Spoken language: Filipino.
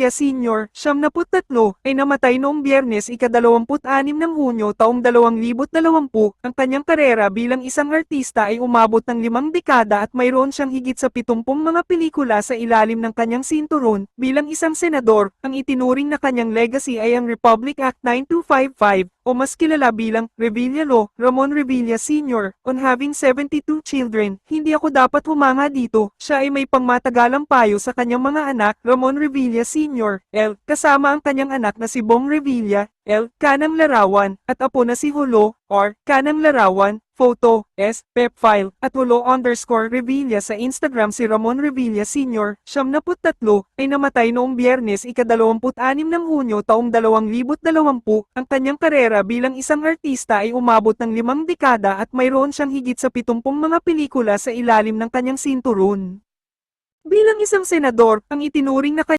Revilla Sr., siyam na tatlo, ay namatay noong biyernes ikadalawamput-anim ng Hunyo taong 2020. Ang kanyang karera bilang isang artista ay umabot ng limang dekada at mayroon siyang higit sa 70 mga pelikula sa ilalim ng kanyang sinturon. Bilang isang senador, ang itinuring na kanyang legacy ay ang Republic Act 9255, o mas kilala bilang Revilla Law, Ramon Revilla Sr. On having 72 children, hindi ako dapat humanga dito. Siya ay may pangmatagalang payo sa kanyang mga anak, Ramon Revilla Sr. L. Kasama ang kanyang anak na si Bong Revilla, L. Kanang Larawan, at apo na si Hulo, or Kanang Larawan, Photo, S. Pep File, at Hulo underscore Revilla sa Instagram si Ramon Revilla Sr., siyam na tatlo, ay namatay noong biyernes ikadalawamput-anim ng Hunyo taong 2020. Ang kanyang karera bilang isang artista ay umabot ng limang dekada at mayroon siyang higit sa 70 mga pelikula sa ilalim ng kanyang sinturon. Bilang isang senador, ang itinuring na